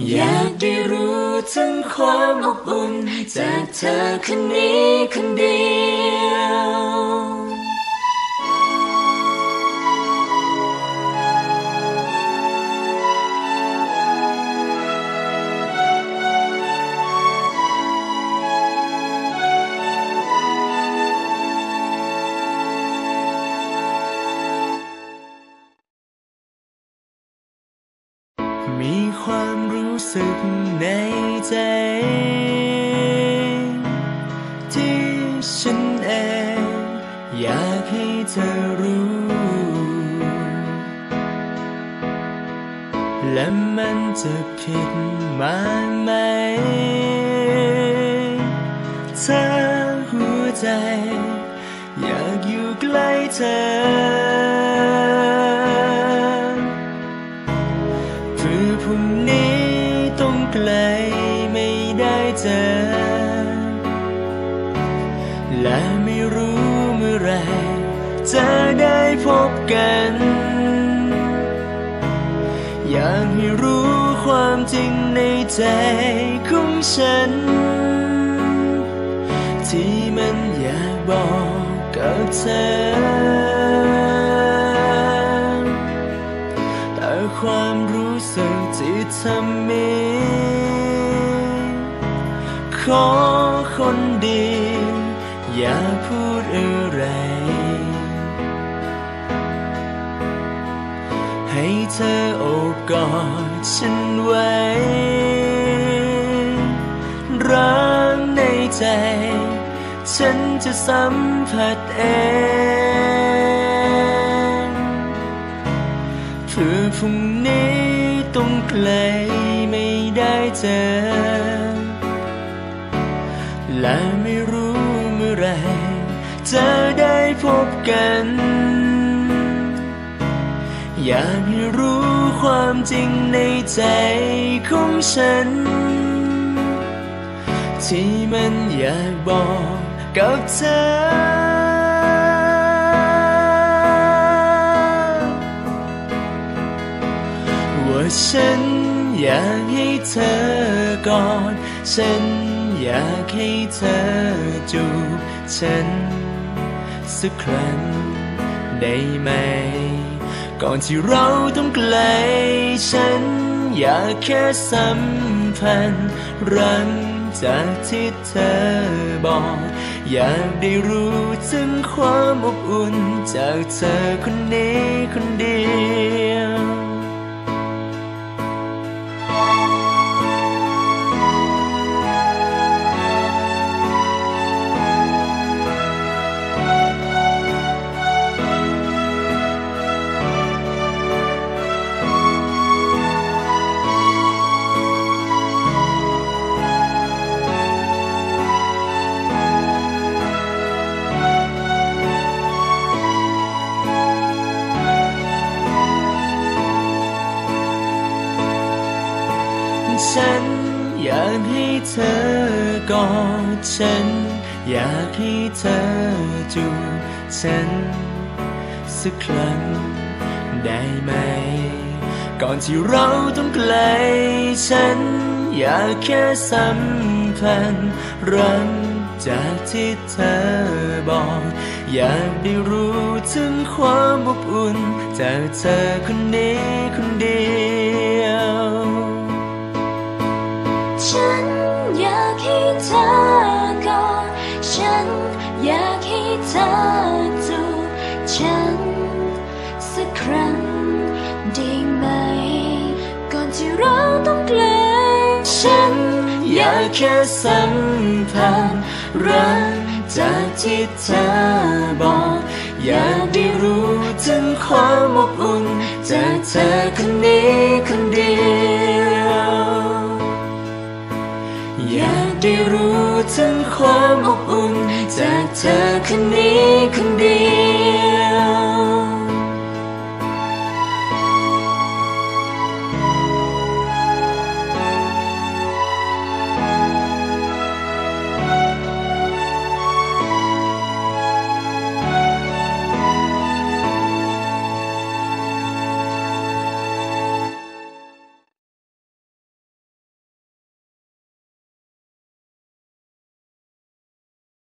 อยากได้รู้ถึงความอบอุ่น จากเธอคนนี้คนเดียวมีความรู้ สึกในใจ ที่ฉันเองอยากให้เธอรู้ และมันจะผิดมาไหม เธอหัวใจ อยากอยู่ใกล้เธอ ไม่ได้เจอ และไม่รู้เมื่อไรจะได้พบกัน อยากให้รู้ความจริงในใจของฉัน ที่มันอยากบอกกับเธอแต่ความรู้สึกที่ทำ ขอคนดี อย่าพูดอะไร ให้เธอโอบกอดฉันไว้รักในใจ ฉันจะสัมผัสเองเพื่อพรุ่งนี้ต้องไกลไม่ได้เจอ และไม่รู้เมื่อไรจะได้พบกัน อยากให้รู้ความจริงในใจของฉัน ที่มันอยากบอกกับเธอว่าฉัน อยากให้เธอกอด ฉันอยากให้เธอจูบฉัน สักครั้งได้ไหม ก่อนที่เราต้องไกล ฉันอยากแค่สัมพันธ์รังจากที่เธอบอก อยากได้รู้ถึงความอบอุ่น จากเธอคนนี้คนเดียว ฉัน อยากให้เธอกอดฉัน อยากให้เธอจูบฉัน สักครั้งได้ไหม ก่อนที่เราต้องไกลฉัน อยากแค่สัมพันธ์รังจากที่เธอบอก อยากได้รู้ถึงความอบอุ่นจากเธอคนนี้คน ให้เธอจูบฉัน สักครั้งได้ไหม ก่อนที่เราต้องไกลฉัน อยากแค่สัมพันธ์รักจากที่เธอบอก อยากได้รู้ถึงความอบอุ่นจากเธอคน จากเธอคนนี้คนเดียว